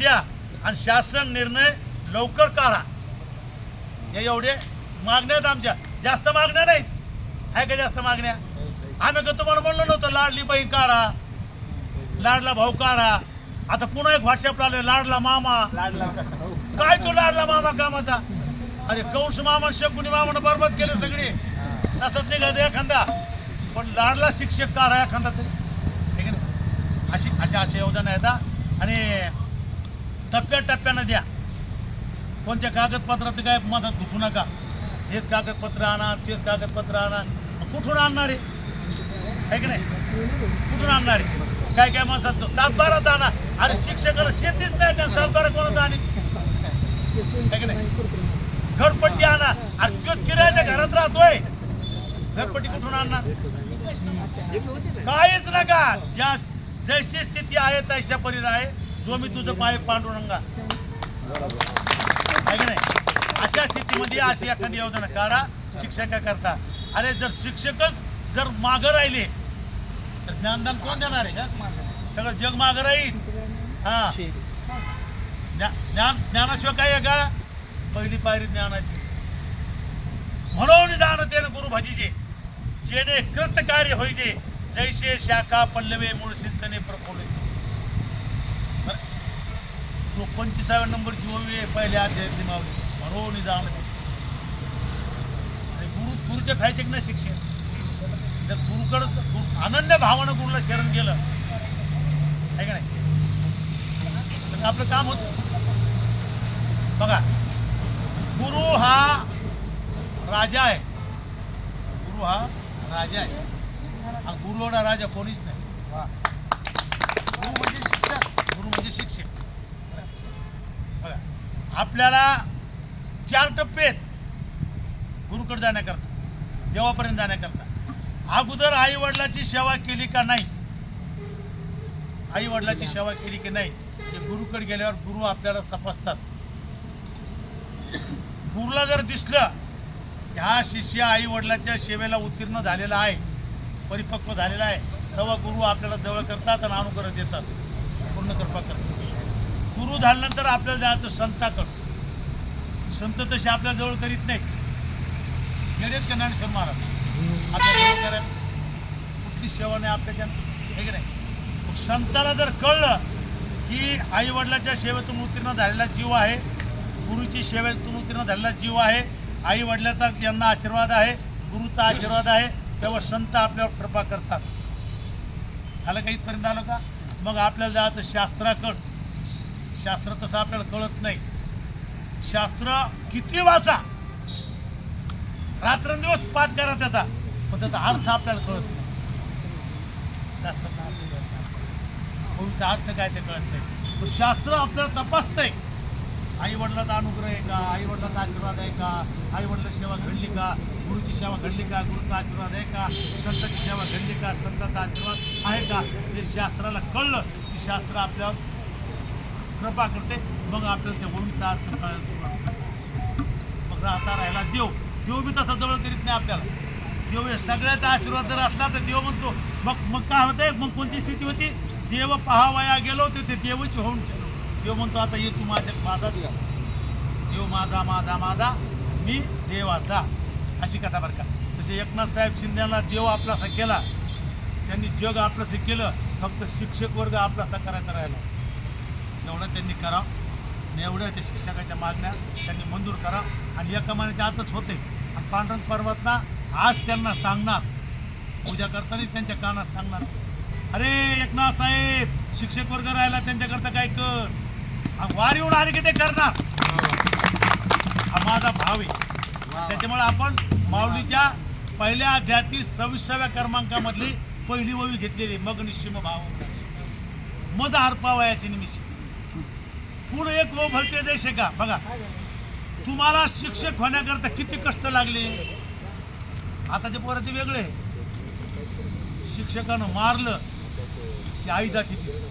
द्या आणि शासन निर्णय लवकर काढा. हे एवढे मागण्या आहेत आमच्या. जास्त मागण्या नाहीत. आहे का जास्त मागण्या? आम्ही का तुम्हाला म्हणलो नव्हतं लाडली बहीण काढा लाडला भाऊ काढा. आता पुन्हा एक व्हॉट्सअप आले लाडला मामा. काय तो लाडला मामा कामाचा? अरे कौश मामा शकुनी मामानं बरबाद केले सगळे. तसंच निघायचं एखादा. पण लाडला शिक्षक काढा एखादा तरी. हे की नाही? अशी अशा अशा योजना आहेत. आणि टप्प्या टप्प्यानं द्या. कोणत्या कागदपत्राचं काय मदत घुसू नका. हेच कागदपत्र आणा तेच कागदपत्र आणा. कुठून आणणार आहे है की नाही? कुठून आणणार आहे काय काय माणसाचं? सातबारात आणा. अरे शिक्षकाला शेतीच नाही त्या सातबारा कोणाचा आणि? की नाही? घरपट्टी आणा. अरे तोच किरायाच्या घरात राहतोय. घरपट्टी कुठून आणणार? काहीच नका. ज्या जशी स्थिती आहे तशा परी आहे जो मी तुझं पाय पांडुरंगा आहे की नाही? अशा स्थितीमध्ये अशी एखादी योजना काढा शिक्षका करता. अरे जर शिक्षकच जर मागं राहिले तर ज्ञानदान कोण देणार आहे का? सगळं जग मागं राहील. हा. ज्ञान ज्ञानाशिवाय काय आहे का? पहिली पायरी ज्ञानाची. म्हणून जाणं ते गुरु भजीचे जेणे कृत कार्य होईजे जैसे शाखा पल्लवे मूळ चिंतने प्रफुल्लित. तो पंचवीसाव्या नंबरची ओवी आहे पहिल्या अध्यायातली मावली. म्हणून. आणि गुरु गुरुच्या ठायचे की नाही शिक्षण. जर गुरुकडं गुरु- अनन्य भावानं गुरुला शरण केलं आहे का नाही? तर आपलं काम होतं. बघा गुरु हा राजा आहे. गुरु हा राजा आहे. हा गुरु एवढा राजा कोणीच नाही. गुरु म्हणजे शिक्षक. गुरु म्हणजे शिक्षक. आपल्याला चार टप्पे आहेत. गुरुकडे जाण्याकरता देवापर्यंत जाण्याकरता. अगोदर आई वडिलाची सेवा केली का नाही? आई वडिलाची सेवा केली की नाही? ते गुरुकडे गेल्यावर गुरु आपल्याला तपासतात. गुरुला जर दिसलं की हा शिष्य आई वडिलाच्या सेवेला उत्तीर्ण झालेला आहे परिपक्व झालेला आहे तेव्हा गुरु आपल्याला जवळ करतात आणि अनुग्रह देतात. पूर्ण कृपा करतात. गुरु झाल्यानंतर आपल्याला जायचं संताकडं संत तसे आपल्या जवळ करीत नाहीत. गेलेत का ज्ञानेश्वर महाराज? आपल्या जवळ करायला कुठली सेवा नाही आपल्याच्या हे की नाही? संताला जर कळलं की आई वडिलाच्या सेवेतून उत्तीर्ण झालेला जीव आहे गुरुची सेवेतून उत्तीर्ण झालेला जीव आहे आई वडिलाचा यांना आशीर्वाद आहे गुरुचा आशीर्वाद आहे तेव्हा संत आपल्यावर कृपा करतात. झालं काही इथपर्यंत आलं का? मग आपल्याला जायचं शास्त्राकड. शास्त्र तसं आपल्याला कळत नाही. शास्त्र किती वाचा? रात्रंदिवस पाठ करा त्याचा. पण त्याचा अर्थ आपल्याला कळत नाही. शास्त्राचा अर्थ अर्थ काय ते कळत नाही. पण शास्त्र आपल्याला तपासतंय. आई वडिलाचा अनुग्रह आहे का? आई वडिलाचा आशीर्वाद आहे का? आई वडिलाची सेवा घडली का? गुरुची सेवा घडली का? गुरुचा आशीर्वाद आहे का? संताची सेवा घडली का? संताचा आशीर्वाद आहे का? हे शास्त्राला कळलं की शास्त्र आपल्या कृपा करते मग आपल्याला ते ओळीचा अर्थ कळायला सुरुवात करते. मग आता राहिला देव देव बी तसा जवळ करीत नाही आपल्याला. देव हे सगळ्याचा आशीर्वाद जर असला तर देव म्हणतो मग मग काय होतंय? मग कोणती स्थिती होती? देव पहावया गेलो तर ते देवच होऊन देव म्हणतो आता ये तू माझ्या माझा देव. देव माझा माझा माझा मी देवाचा. अशी कथा बरं का. तसे एकनाथ साहेब शिंदेला देव आपलासा केला. त्यांनी जग आपलंसं केलं. फक्त शिक्षक वर्ग आपलासा करायचा राहिला. एवढं त्यांनी आणि एवढ्या त्या शिक्षकाच्या मागण्या त्यांनी मंजूर करा. आणि एका महिन्याच्या आतच होते. आणि पांढरंग पर्वतला आज त्यांना सांगणार. पूजा करतानाच त्यांच्या कानात सांगणार. अरे एकनाथ साहेब शिक्षक वर्ग राहिला त्यांच्याकरता काय कर? वार येऊन आले की ते करणार. हा माझा भाव आहे. त्याच्यामुळे आपण माऊलीच्या पहिल्या अध्यायातील सव्वीसाव्या क्रमांकामधली पहिली ओवी घेतलेली मग निश्चिम भाव. मज हरपावयाची निमिष पुढे एक वो भरते देश का बघा तुम्हाला शिक्षक होण्याकरता किती कष्ट लागले? आताच्या पोराचे वेगळे. शिक्षकानं मारलं की आई जाती